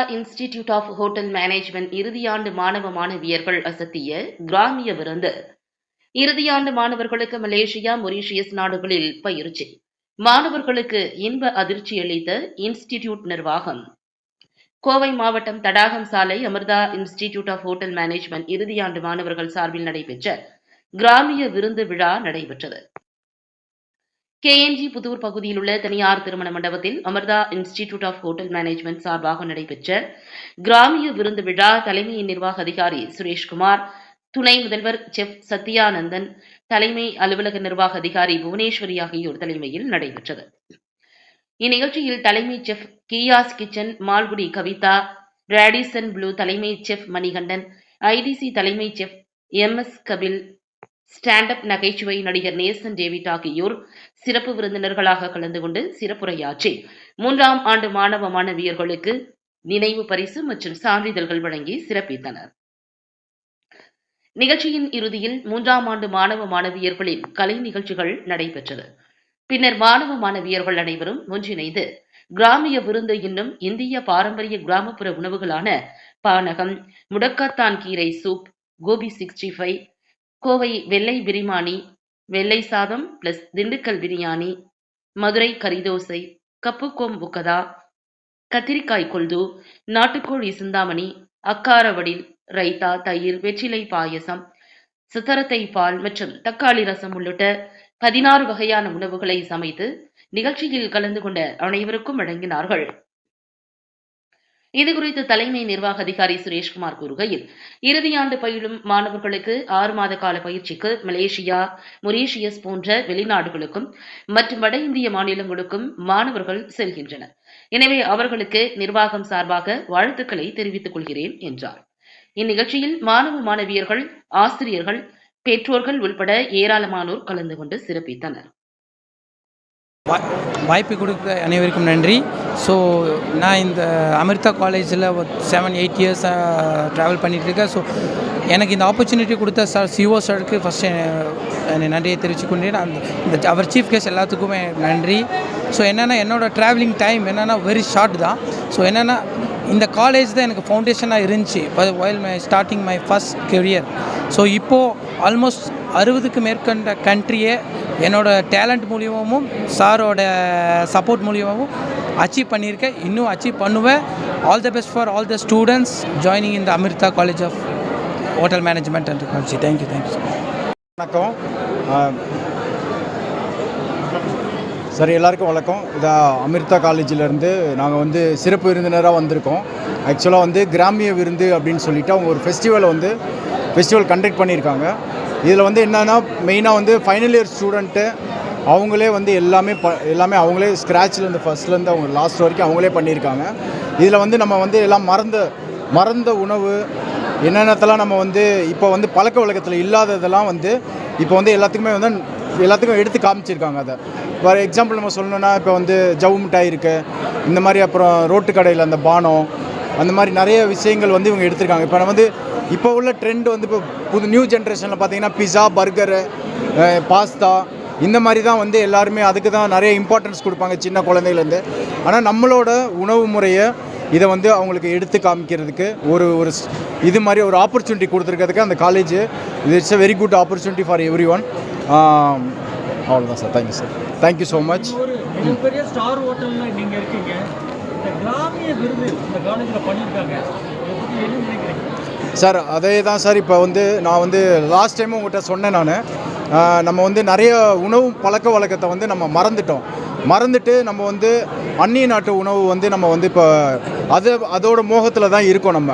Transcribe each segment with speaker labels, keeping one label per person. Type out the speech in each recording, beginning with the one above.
Speaker 1: Amrita institute of hotel management இறுதியாண்டு மாணவ மாணவியர்கள் அசத்திய கிராமிய விருந்து. இறுதியாண்டு மாணவர்களுக்கு மலேசியா மொரீஷியஸ் நாடுகளில் பயிற்சி. மாணவர்களுக்கு இன்ப அதிர்ச்சி அளித்த இன்ஸ்டிடியூட் நிர்வாகம். கோவை மாவட்டம் தடாகம் சாலை Amrita institute of hotel management இறுதியாண்டு மாணவர்கள் சார்பில் நடைபெற்ற கிராமிய விருந்து விழா நடைபெற்றது. கேஎன்ஜி புதூர் பகுதியில் உள்ள தனியார் திருமண மண்டபத்தில் Amrita institute of hotel management சார்பாக நடைபெற்ற கிராமிய விருந்து விழா தலைமை நிர்வாக அதிகாரி சுரேஷ்குமார் துணை முதல்வர் செஃப் சத்யானந்தன் தலைமை அலுவலக நிர்வாக அதிகாரி புவனேஸ்வரி ஆகியோர் தலைமையில் நடைபெற்றது. இந்நிகழ்ச்சியில் தலைமை chef gas kitchen Malgudi Kavitha Radisson Blu தலைமை செஃப் மணிகண்டன் ஐடிசி தலைமை chef M S Kapil stand up நகைச்சுவை நடிகர் நேசன் டேவிட் ஆகியோர் சிறப்பு விருந்தினர்களாக கலந்து கொண்டு சிறப்புரையாற்றி மூன்றாம் ஆண்டு மாணவ மாணவியர்களுக்கு நினைவு பரிசு மற்றும் சான்றிதழ்கள் வழங்கி சிறப்பித்தனர். நிகழ்ச்சியின் இறுதியில் மூன்றாம் ஆண்டு மாணவ மாணவியர்களின் கலை நிகழ்ச்சிகள் நடைபெற்றது. பின்னர் மாணவ மாணவியர்கள் அனைவரும் ஒன்றிணைந்து கிராமிய விருந்து என்னும் இந்திய பாரம்பரிய கிராமப்புற உணவுகளான பானகம் முடக்கத்தான் கீரை soup gobi sixty five Kovai வெள்ளை பிரிமாணி வெள்ளை சாதம் பிளஸ் திண்டுக்கல் பிரியாணி மதுரை கரிதோசை கப்புக்கோம் புக்கதா கத்திரிக்காய் கொல்து நாட்டுக்கோழி சிந்தாமணி அக்காரவடில் ரைத்தா தயிர் வெற்றிலை பாயசம் சித்தரத்தை பால் மற்றும் தக்காளி ரசம் உள்ளிட்ட பதினாறு வகையான உணவுகளை சமைத்து நிகழ்ச்சியில் கலந்து கொண்ட அனைவருக்கும் வழங்கினார்கள். இதுகுறித்து தலைமை நிர்வாக அதிகாரி சுரேஷ்குமார் கூறுகையில் இறுதியாண்டு பயிலும் மாணவர்களுக்கு ஆறு மாத கால பயிற்சிக்கு மலேசியா மொரீஷியஸ் போன்ற வெளிநாடுகளுக்கும் மற்றும் வட இந்திய மாநிலங்களுக்கும் மாணவர்கள் செல்கின்றனர். எனவே அவர்களுக்கு நிர்வாகம் சார்பாக வாழ்த்துக்களை தெரிவித்துக் கொள்கிறேன் என்றார். இந்நிகழ்ச்சியில் மாணவ மாணவியர்கள் ஆசிரியர்கள் பெற்றோர்கள் உள்பட ஏராளமானோர் கலந்து கொண்டு சிறப்பித்தனர்.
Speaker 2: வாய்ப்பு கொடுத்த அனைவருக்கும் நன்றி. ஸோ நான் இந்த அமிர்தா காலேஜில் செவன் எயிட் இயர்ஸ் ட்ராவல் பண்ணிகிட்ருக்கேன் ஸோ எனக்கு இந்த ஆப்பர்ச்சுனிட்டி கொடுத்த சார் சிஓ சாருக்கு ஃபஸ்ட்டு நன்றியை தெரிவிச்சுக்கொண்டேன் அந்த இந்த அவர் சீஃப் கெஸ்ட் எல்லாத்துக்குமே நன்றி. ஸோ என்னென்னா என்னோடய ட்ராவலிங் டைம் என்னென்னா வெரி ஷார்ட் தான். ஸோ என்னென்னா இந்த காலேஜ் தான் எனக்கு ஃபவுண்டேஷனாக இருந்துச்சு. While my starting my first career so இப்போது ஆல்மோஸ்ட் அறுபதுக்கு மேற்கொண்ட கண்ட்ரியே என்னோட டேலண்ட் மூலியமாகவும் சாரோட சப்போர்ட் மூலியமாகவும் அச்சீவ் பண்ணியிருக்கேன் இன்னும் அச்சீவ் பண்ணுவேன். All the best for all the students joining in the Amrita college of hotel management and technology thank you thank you
Speaker 3: வணக்கம். சரி எல்லாருக்கும் வணக்கம். இது அமிர்தா காலேஜிலேருந்து நாங்கள் வந்து சிறப்பு விருந்தினராக வந்திருக்கோம். ஆக்சுவலாக வந்து கிராமிய விருந்து அப்படின்னு சொல்லிட்டு அவங்க ஒரு ஃபெஸ்டிவலை வந்து ஃபெஸ்டிவல் கண்டக்ட் பண்ணியிருக்காங்க. இதில் வந்து என்னென்னா மெயினாக வந்து ஃபைனல் இயர் ஸ்டூடெண்ட்டு அவங்களே வந்து எல்லாமே ப எல்லாமே அவங்களே ஸ்க்ராட்ச்லேருந்து ஃபஸ்ட்லேருந்து அவங்க லாஸ்ட் வரைக்கும் அவங்களே பண்ணியிருக்காங்க. இதில் வந்து நம்ம வந்து எல்லாம் மறந்த மறந்த உணவு என்னென்னத்தெல்லாம் நம்ம வந்து இப்போ வந்து பழக்க வழக்கத்தில் இல்லாததெல்லாம் வந்து இப்போ வந்து எல்லாத்துக்குமே வந்து எல்லாத்துக்கும் எடுத்து காமிச்சிருக்காங்க அதை. ஃபார் எக்ஸாம்பிள் நம்ம சொல்லணும்னா இப்போ வந்து ஜவு மிட்டாய் இருக்குது இந்த மாதிரி அப்புறம் ரோட்டு கடையில் அந்த பானம் அந்த மாதிரி நிறைய விஷயங்கள் வந்து இவங்க எடுத்திருக்காங்க. இப்போ நம்ம வந்து இப்போ உள்ள ட்ரெண்ட் வந்து இப்போ புது நியூ ஜென்ரேஷனில் பார்த்தீங்கன்னா பிஸா பர்கரு பாஸ்தா இந்த மாதிரி தான் வந்து எல்லாருமே அதுக்கு தான் நிறைய இம்பார்ட்டன்ஸ் கொடுப்பாங்க சின்ன குழந்தையிலேருந்து. ஆனால் நம்மளோட உணவு முறையை இதை வந்து அவங்களுக்கு எடுத்து காமிக்கிறதுக்கு ஒரு ஒரு இது மாதிரி ஒரு ஆப்பர்ச்சுனிட்டி கொடுத்துருக்கிறதுக்கு அந்த காலேஜ் இது it's a very good opportunity for everyone அவ்வளோதான் sir thank you sir thank you so much
Speaker 4: star ஹோட்டல்ல நீங்க இருக்கீங்க. இந்த கிராமிய விருது இந்த காலேஜில் பண்ணியிருக்காங்க. இதை பத்தி என்ன நினைக்கிறீங்க?
Speaker 3: சார் அதே தான் சார் இப்போ வந்து நான் வந்து லாஸ்ட் டைமும் உங்கள்கிட்ட சொன்னேன் நான். நம்ம வந்து நிறைய உணவு பழக்க வழக்கத்தை வந்து நம்ம மறந்துட்டோம். மறந்துட்டு நம்ம வந்து அந்நிய நாட்டு உணவு வந்து நம்ம வந்து இப்போ அது அதோட மோகத்தில் தான் இருக்கோம் நம்ம.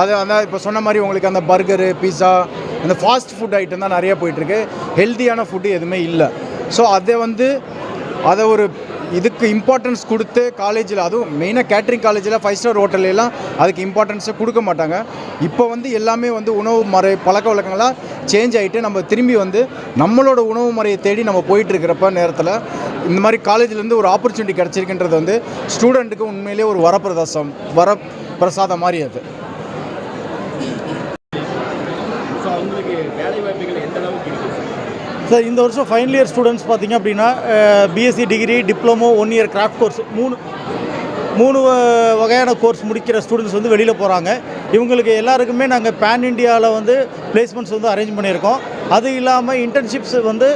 Speaker 3: அது அதான் இப்போ சொன்ன மாதிரி உங்களுக்கு அந்த பர்கரு பீஸா அந்த ஃபாஸ்ட் ஃபுட் ஐட்டம் தான் நிறைய போயிட்டுருக்கு ஹெல்த்தியான ஃபுட்டு எதுவுமே இல்லை. ஸோ அதை வந்து அதை ஒரு இதுக்கு இம்பார்ட்டன்ஸ் கொடுத்து காலேஜில் அதுவும் மெயினாக கேட்ரிங் காலேஜில் ஃபைவ் ஸ்டார் ஹோட்டல்லாம் அதுக்கு இம்பார்ட்டன்ஸை கொடுக்க மாட்டாங்க. இப்போ வந்து எல்லாமே வந்து உணவு முறை பழக்க வழக்கங்களாக சேஞ்ச் ஆகிட்டு நம்ம திரும்பி வந்து நம்மளோட உணவு முறையை தேடி நம்ம போயிட்டுருக்கிறப்ப நேரத்தில் இந்த மாதிரி காலேஜ்லேருந்து ஒரு ஆப்பர்ச்சுனிட்டி கிடச்சிருக்குன்றது வந்து ஸ்டூடெண்ட்டுக்கு உண்மையிலேயே ஒரு வரப்பிரதாசம் வர பிரசாதம் மாதிரி அது
Speaker 5: ஸோ அவங்களுக்கு வேலை வாய்ப்புகள் எந்த அளவுக்கு இருக்குது
Speaker 6: சார் இந்த வருஷம் ஃபைனல் இயர் ஸ்டூடெண்ட்ஸ் பார்த்தீங்க அப்படின்னா BSc degree diploma one year craft course மூணு மூணு வ- வகையான கோர்ஸ் முடிக்கிற ஸ்டூடெண்ட்ஸ் வந்து வெளியில் போகிறாங்க இவங்களுக்கு எல்லாருக்குமே நாங்கள் பேன் இண்டியாவில் வந்து பிளேஸ்மெண்ட்ஸ் வந்து அரேஞ்ச் பண்ணியிருக்கோம். அது இல்லாமல் இன்டர்ன்ஷிப்ஸ் வந்து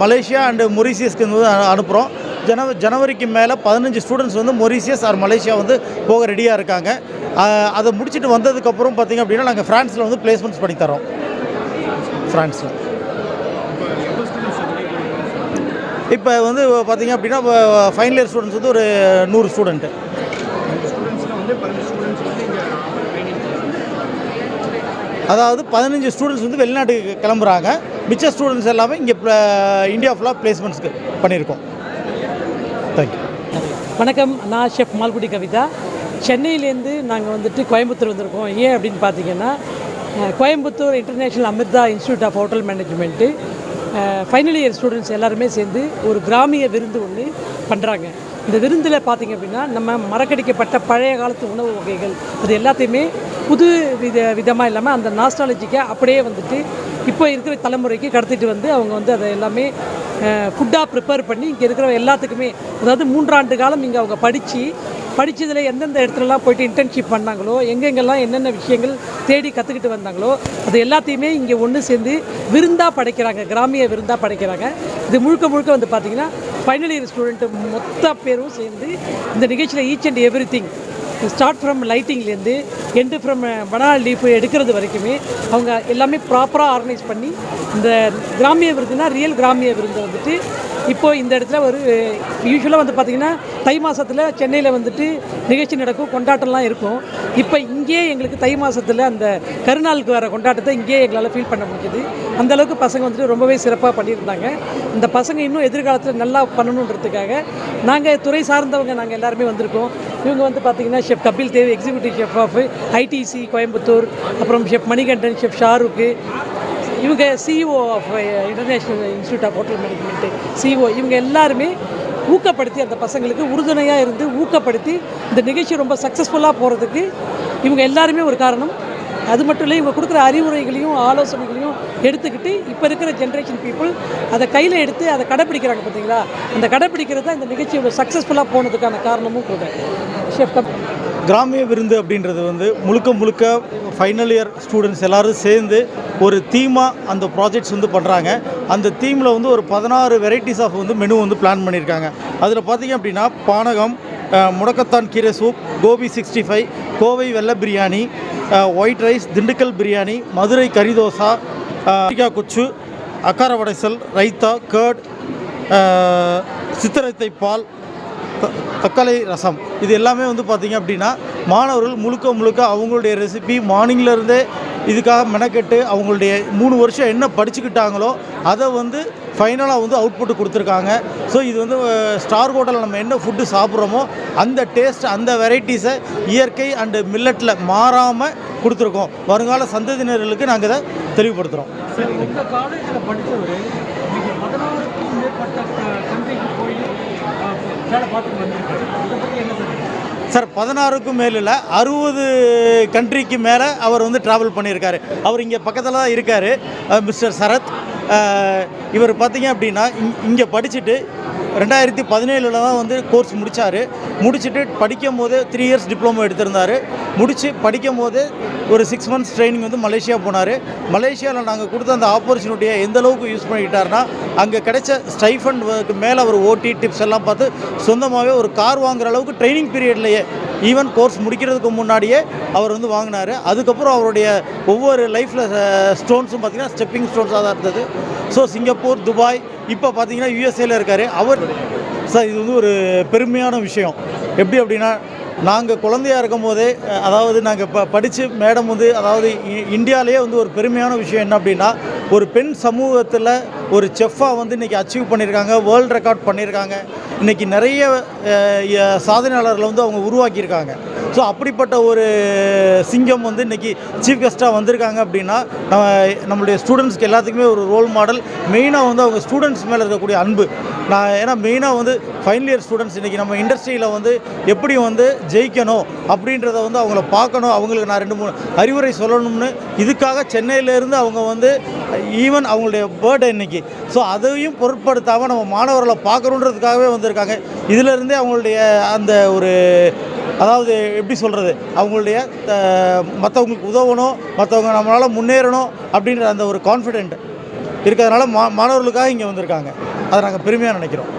Speaker 6: மலேசியா அண்டு மொரீசியஸ்க்கு வந்து அனுப்புகிறோம் ஜனவ ஜனவரிக்கு மேலே பதினஞ்சு ஸ்டூடெண்ட்ஸ் வந்து மொரீசியஸ் ஆர் மலேசியா வந்து போக ரெடியாக இருக்காங்க. அதை முடிச்சுட்டு வந்ததுக்கப்புறம் பார்த்திங்க அப்படின்னா நாங்கள் ஃப்ரான்ஸில் வந்து பிளேஸ்மெண்ட்ஸ் பண்ணித்தரோம். ஃப்ரான்ஸில் இப்போ வந்து பார்த்தீங்க அப்படின்னா ஃபைனல் இயர் ஸ்டூடெண்ட்ஸ் வந்து ஒரு நூறு ஸ்டூடெண்ட்டு
Speaker 5: ஸ்டூடெண்ட்ஸ் வந்து
Speaker 6: அதாவது பதினஞ்சு ஸ்டூடெண்ட்ஸ் வந்து வெளிநாட்டுக்கு கிளம்புறாங்க. மிச்ச ஸ்டூடெண்ட்ஸ் எல்லாமே இங்கே இந்தியா ஃபுல்லாக பிளேஸ்மெண்ட்ஸ்க்கு பண்ணியிருக்கோம். தேங்க்யூ
Speaker 7: வணக்கம் நான் ஷெஃப் மால்குடி கவிதா. சென்னையிலேருந்து நாங்கள் வந்துட்டு கோயம்புத்தூர் வந்திருக்கோம். ஏன் அப்படின்னு பார்த்தீங்கன்னா Coimbatore international Amrita institute of hotel management final year students எல்லாருமே சேர்ந்து ஒரு கிராமிய விருந்து ஒன்று பண்ணுறாங்க இந்த விருந்தில் பார்த்தீங்க அப்படின்னா நம்ம மறக்கடிக்கப்பட்ட பழைய காலத்து உணவு வகைகள். அது எல்லாத்தையுமே புது வித விதமாக இல்லாமல் அந்த நாஸ்டாலஜிக்கை அப்படியே வந்துட்டு இப்போ இருக்கிற தலைமுறைக்கு கடத்திட்டு வந்து அவங்க வந்து அதை எல்லாமே ஃபுட்டாக ப்ரிப்பேர் பண்ணி இங்கே இருக்கிற எல்லாத்துக்குமே அதாவது மூன்றாண்டு காலம் இங்கே அவங்க படித்து படித்ததில் எந்தெந்த இடத்துலலாம் போயிட்டு இன்டர்ன்ஷிப் பண்ணாங்களோ எங்கெங்கெல்லாம் என்னென்ன விஷயங்கள் தேடி கற்றுக்கிட்டு வந்தாங்களோ அது எல்லாத்தையுமே இங்கே ஒன்று சேர்ந்து விருந்தாக படைக்கிறாங்க கிராமிய விருந்தாக படைக்கிறாங்க. இது முழுக்க முழுக்க வந்து பார்த்திங்கன்னா ஃபைனல் இயர் ஸ்டூடெண்ட்டு மொத்த பேரும் சேர்ந்து இந்த நிகழ்ச்சியில் each and everything start from லைட்டிங்லேருந்து and from banana leaf எடுக்கிறது வரைக்குமே அவங்க எல்லாமே ப்ராப்பராக ஆர்கனைஸ் பண்ணி இந்த கிராமிய விருதுனா ரியல் கிராமிய விருந்து வந்துட்டு இப்போ இந்த இடத்துல ஒரு யூஸ்வலாக வந்து பார்த்திங்கன்னா தை மாதத்தில் சென்னையில் வந்துட்டு நிகழ்ச்சி நடக்கும் கொண்டாட்டம்லாம் இருக்கும். இப்போ இங்கேயே எங்களுக்கு தை மாதத்தில் அந்த கருநாளுக்கு வர கொண்டாட்டத்தை இங்கேயே எங்களால் ஃபீல் பண்ண முடிஞ்சது. அந்த அளவுக்கு பசங்க வந்துட்டு ரொம்பவே சிறப்பாக பண்ணியிருந்தாங்க. இந்த பசங்க இன்னும் எதிர்காலத்தில் நல்லா பண்ணணுன்றதுக்காக நாங்கள் துறை சார்ந்தவங்க நாங்கள் எல்லாருமே வந்திருக்கோம். இவங்க வந்து பார்த்திங்கன்னா chef Kapil Dev executive chef of ITC Coimbatore அப்புறம் ஷெஃப் மணிகண்டன் ஷெஃப் ஷாருக்கு இவங்க CEO of international institute of hotel management CEO இவங்க எல்லாருமே ஊக்கப்படுத்தி அந்த பசங்களுக்கு உறுதுணையாக இருந்து ஊக்கப்படுத்தி இந்த நிகழ்ச்சி ரொம்ப சக்ஸஸ்ஃபுல்லாக போகிறதுக்கு இவங்க எல்லாருமே ஒரு காரணம். அது மட்டும் இல்லை இவங்க கொடுக்குற அறிவுரைகளையும் ஆலோசனைகளையும் எடுத்துக்கிட்டு இப்போ இருக்கிற ஜென்ரேஷன் பீப்புள் அதை கையில் எடுத்து அதை கடைப்பிடிக்கிறாங்க பார்த்தீங்களா அந்த கடைப்பிடிக்கிறது தான் இந்த நிகழ்ச்சியோட சக்ஸஸ்ஃபுல்லாக போனதுக்கான காரணமும் கூட. ஷெஃப்
Speaker 6: கிராமிய விருந்து அப்படின்றது வந்து முழுக்க முழுக்க ஃபைனல் இயர் ஸ்டூடெண்ட்ஸ் எல்லோரும் சேர்ந்து ஒரு தீமாக அந்த ப்ராஜெக்ட்ஸ் வந்து பண்ணுறாங்க அந்த தீமில் வந்து ஒரு பதினாறு வெரைட்டிஸ் ஆஃப் வந்து மெனு வந்து பிளான் பண்ணியிருக்காங்க அதில் பார்த்தீங்க அப்படின்னா பானகம் முடக்கத்தான் கீரை soup gobi sixty five Kovai வெள்ளை பிரியாணி ஒயிட் ரைஸ் திண்டுக்கல் பிரியாணி மதுரை கறி தோசா அஹ், கொச்சு அக்கார வடைசல் ரைத்தா கேர்ட் சித்திரத்தை பால் தக்காளி ரசம். இது எல்லாமே வந்து பார்த்திங்க அப்படின்னா மாணவர்கள் முழுக்க முழுக்க அவங்களுடைய ரெசிபி மார்னிங்லேருந்தே இதுக்காக மெனக்கெட்டு அவங்களுடைய மூணு வருஷம் என்ன படிச்சுக்கிட்டாங்களோ அதை வந்து ஃபைனலாக வந்து அவுட்புட் கொடுத்துருக்காங்க. ஸோ இது வந்து ஸ்டார் ஹோட்டலில் நம்ம என்ன ஃபுட்டு சாப்பிட்றோமோ அந்த டேஸ்ட் அந்த வெரைட்டிஸை இயற்கை அண்டு மில்லட்டில் மாறாமல் கொடுத்துருக்கோம். வருங்கால சந்ததியினர்களுக்கு நாங்கள் இதை தெளிவுபடுத்துகிறோம்
Speaker 4: சார்? பதினாறுக்கும்
Speaker 6: மேலில் அறுபது கண்ட்ரிக்கு மேலே அவர் வந்து ட்ராவல் பண்ணியிருக்காரு. அவர் இங்கே பக்கத்தில் தான் இருக்கார் மிஸ்டர் சரத். இவர் பார்த்தீங்க அப்படின்னா இங்கே படிச்சுட்டு ரெண்டாயிரத்தி பதினேழில் தான் வந்து கோர்ஸ் முடித்தார் முடிச்சுட்டு படிக்கும் போது த்ரீ இயர்ஸ் டிப்ளமோ எடுத்திருந்தார். முடித்து படிக்கும் போதே ஒரு சிக்ஸ் மந்த்ஸ் ட்ரைனிங் வந்து மலேசியா போனார். மலேசியாவில் நாங்கள் கொடுத்த அந்த ஆப்பர்ச்சுனிட்டியை எந்த அளவுக்கு யூஸ் பண்ணிக்கிட்டாருன்னா அங்கே கிடைச்ச ஸ்டைஃபண்ட் மேலே அவர் ஓட்டி டிப்ஸ் எல்லாம் பார்த்து சொந்தமாகவே ஒரு கார் வாங்குற அளவுக்கு ட்ரைனிங் பீரியட்லேயே ஈவன் கோர்ஸ் முடிக்கிறதுக்கு முன்னாடியே அவர் வந்து வாங்கினார். அதுக்கப்புறம் அவருடைய ஒவ்வொரு லைஃப்பில் ஸ்டோன்ஸும் பார்த்திங்கன்னா ஸ்டெப்பிங் ஸ்டோன்ஸாக தான் இருந்தது. ஸோ சிங்கப்பூர் துபாய் இப்போ பார்த்தீங்கன்னா யூஎஸ்ஏல இருக்கார். அவர் சார் இது வந்து ஒரு பெருமையான விஷயம். எப்படி அப்படின்னா நாங்கள் குழந்தையா இருக்கும் போதே அதாவது நாங்கள் ப படித்து மேடம் வந்து அதாவது இ- இந்தியாவிலேயே வந்து ஒரு பெருமையான விஷயம் என்ன அப்படின்னா ஒரு பெண் சமூகத்தில் ஒரு செஃப்பாக வந்து இன்றைக்கி அச்சீவ் பண்ணியிருக்காங்க வேர்ல்டு ரெக்கார்ட் பண்ணியிருக்காங்க இன்றைக்கி நிறைய சாதனையாளர்களை வந்து அவங்க உருவாக்கியிருக்காங்க. ஸோ அப்படிப்பட்ட ஒரு சிங்கம் வந்து இன்றைக்கி சீஃப் கெஸ்ட்டாக வந்திருக்காங்க அப்படின்னா நம்ம நம்மளுடைய ஸ்டூடெண்ட்ஸ்க்கு எல்லாத்துக்குமே ஒரு ரோல் மாடல் மெயினாக வந்து அவங்க ஸ்டூடெண்ட்ஸ் மேலே இருக்கக்கூடிய அன்பு. நான் ஏன்னா மெயினாக வந்து ஃபைனல் இயர் ஸ்டூடெண்ட்ஸ் இன்றைக்கி நம்ம இண்டஸ்ட்ரியில் வந்து எப்படி வந்து ஜெயிக்கணும் அப்படின்றத வந்து அவங்கள பார்க்கணும். அவங்களுக்கு நான் ரெண்டு மூணு அறிவுரை சொல்லணும்னு இதுக்காக சென்னையிலேருந்து அவங்க வந்து ஈவன் அவங்களுடைய பர்த்டே இன்னைக்கு. ஸோ அதையும் பொருட்படுத்தாமல் நம்ம மாணவர்களை பார்க்கணுன்றதுக்காகவே வந்திருக்காங்க. இதிலிருந்தே அவங்களுடைய அந்த ஒரு அதாவது எப்படி சொல்கிறது அவங்களுடைய மற்றவங்களுக்கு உதவணும் மற்றவங்க நம்மளால் முன்னேறணும் அப்படின்ற அந்த ஒரு கான்ஃபிடென்ட் இருக்கிறதுனால மா மாணவர்களுக்காக இங்கே வந்திருக்காங்க. அதை நாங்கள் பெருமையாக நினைக்கிறோம்.